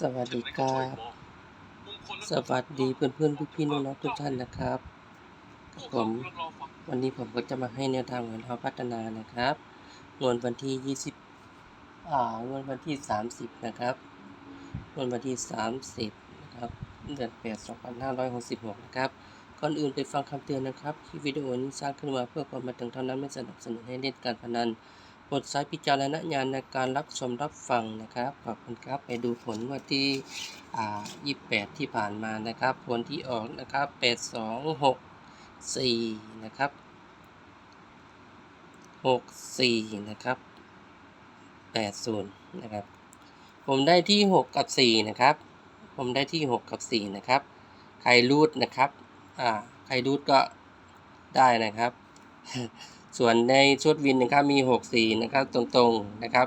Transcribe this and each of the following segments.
สวัสดีครับ สวัสดีเพื่อนเพื่อนพี่พี่น้องทุกท่านนะครับผมวันนี้ผมก็จะมาให้แนวทางของเราพัฒนานะครับงวดวันที่ 20อ่างวดวันที่ 30 นะครับงวดวันที่ 30 นะครับเดือน8 2566 นะครับ ก่อนอื่นไปฟังคำเตือนนะครับ คลิปวิดีโอนี้สร้างขึ้นมาเพื่อความบันเทิงเท่านั้นไม่สนับสนุนให้เล่นการพนัน ปรดใช้พิจารณญาณในการรับชมรับฟังนะครับ ขอบคุณครับไปดูผลวันที่อ่า28 ที่ผ่านมานะครับ ผลที่ออกนะครับ 8264 นะครับ 64 นะครับ 80 นะครับ ผมได้ที่ 6 กับ 4 นะครับ ผมได้ที่ 6 กับ 4 นะครับ ใครรูดนะครับ อ่า ใครรูดก็ได้นะครับ ส่วนในชุดวินนะครับมี6สีนะครับตรงๆนะครับ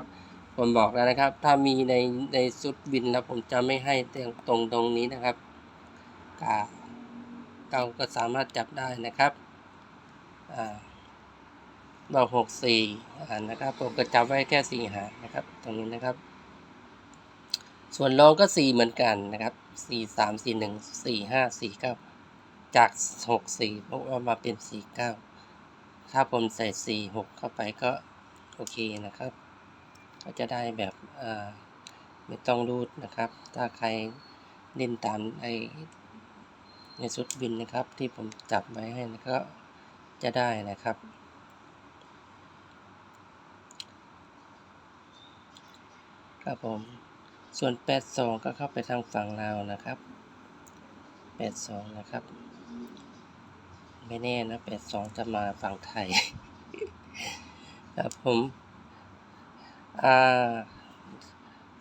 ผมบอกแล้วนะครับ ถ้ามีในในชุดวินแล้วผมจะไม่ให้ตรงตรงตรงนี้นะครับกาเราก็สามารถจับได้นะครับอ่าบอกหกสี่นะครับผมก็จับไว้แค่สี่หานะครับ ตรงนี้นะครับ ส่วนรองก็สี่เหมือนกันนะครับสี่สามสี่หนึ่งสี่ห้าสี่เก้าจากหกสี่เพราะว่ามาเป็นสี่เก้า ถ้าผมใส่สี่หกเข้าไปก็โอเคนะครับ ก็จะได้แบบไม่ต้องรูดนะครับ ถ้าใครเล่นตามไอในสุดบินนะครับ ที่ผมจับไว้ให้นะก็จะได้นะครับ ครับผมส่วน 82 ก็เข้าไปทางฝั่งลาวนะครับ 82 นะครับ ไม่แน่นะ82จะมาฝั่งไทย ครับผม อ่า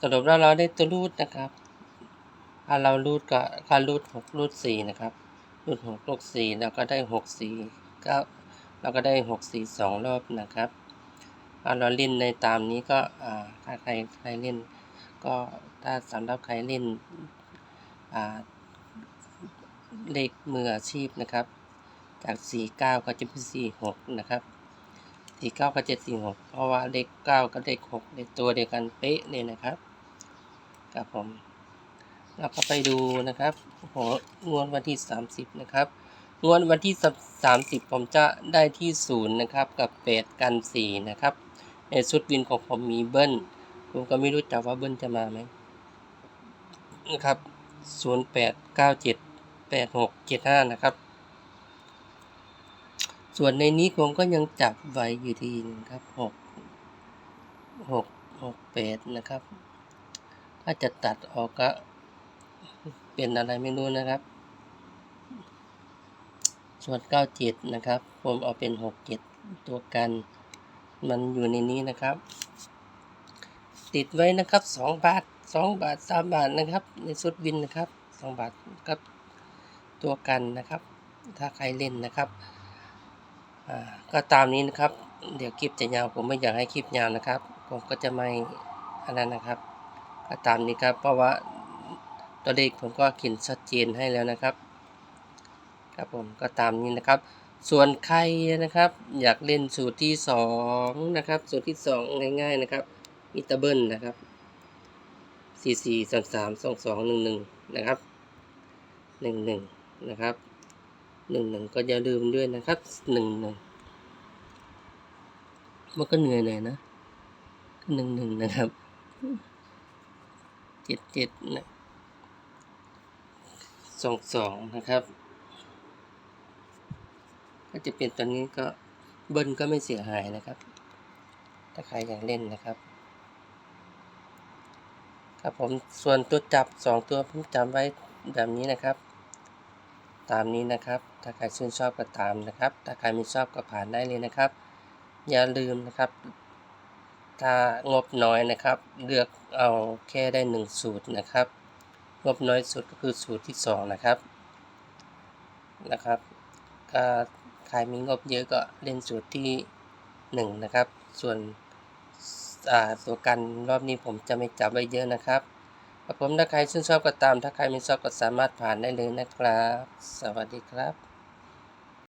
สรุปแล้วเราได้ตัวรูดนะครับถ้าเรารูดก็ถ้ารูด6รูด4นะครับ รูด6รูด4แล้วก็ได้6 4 9เราก็ได้6 4 2รอบนะครับถ้าเราเล่นในตามนี้ก็อ่าถ้าใครใครเล่น ก็ถ้าสำหรับใครเล่นอ่าเลขมืออาชีพนะครับ จาก 49 ก็จะเป็น 46 นะครับ 49กับ746 เพราะว่าเลข 9 กับเลข6ในตัวเดียวกันเป๊ะเลยนะครับครับผมเราก็ไปดูนะครับโหงวดวันที่ 30 นะครับงวดวันที่ 30 ผมจะได้ที่ 0 นะครับ กับ8กัน 4 นะครับ ในชุดวินของผมมีเบิ้ลผมก็ไม่รู้จักว่าเบิ้ลจะมาไหมนะครับ 08978675 นะครับ ส่วนในนี้ผมก็ยังจับไว้อยู่ที่นะครับหกหกหกแปดนะครับ ถ้าจะตัดออกก็เป็นอะไรไม่รู้นะครับ ส่วนเก้าเจ็ดนะครับ ผมเอาเป็นหกเจ็ดตัวกัน มันอยู่ในนี้นะครับ ติดไว้นะครับสองบาทสองบาทสามบาทนะครับ ในสุดวินนะครับสองบาทกับตัวกันนะครับ ถ้าใครเล่นนะครับ ก็ตามนี้นะครับ เดี๋ยวคลิปจะยาวผมไม่อยากให้คลิปยาวนะครับ ผมก็จะไม่อันนั้นนะครับ ก็ตามนี้ครับ เพราะว่าตัวเลขผมก็เขียนชัดเจนให้แล้วนะครับ ครับผมก็ตามนี้นะครับ ส่วนใครนะครับ อยากเล่นสูตรที่สองนะครับสูตรที่สองง่าย ๆนะครับอิตาเบิลนะครับสี่สี่สามสามสองสองหนึ่งหนึ่งนะครับหนึ่งหนึ่งนะครับ หนึ่งหนึ่งก็อย่าลืมด้วยนะครับหนึ่งหนึ่งมันก็เหนื่อยหน่อยนะหนึ่งหนึ่งนะครับเจ็ดเจ็ดนะสองสองนะครับ ก็จะเป็นตอนนี้ก็เบิ้ลก็ไม่เสียหายนะครับ ถ้าใครอยากเล่นนะครับ ครับผมส่วนตัวจับสองตัวผมจำไว้แบบนี้นะครับ ตามนี้นะครับ ถ้าใครชื่นชอบก็ตามนะครับ ถ้าใครไม่ชอบก็ผ่านได้เลยนะครับ อย่าลืมนะครับ ถ้างบน้อยนะครับ เลือกเอาแค่ได้หนึ่งสูตรนะครับ งบน้อยสุดก็คือสูตรที่สองนะครับ นะครับก็ใครมีงบเยอะก็เล่นสูตรที่หนึ่งนะครับ ส่วนตัวกันรอบนี้ผมจะไม่จับไว้เยอะนะครับ ผมถ้าใครชื่นชอบก็ตาม ถ้าใครไม่ชอบก็สามารถผ่านได้เลยนะครับ สวัสดีครับ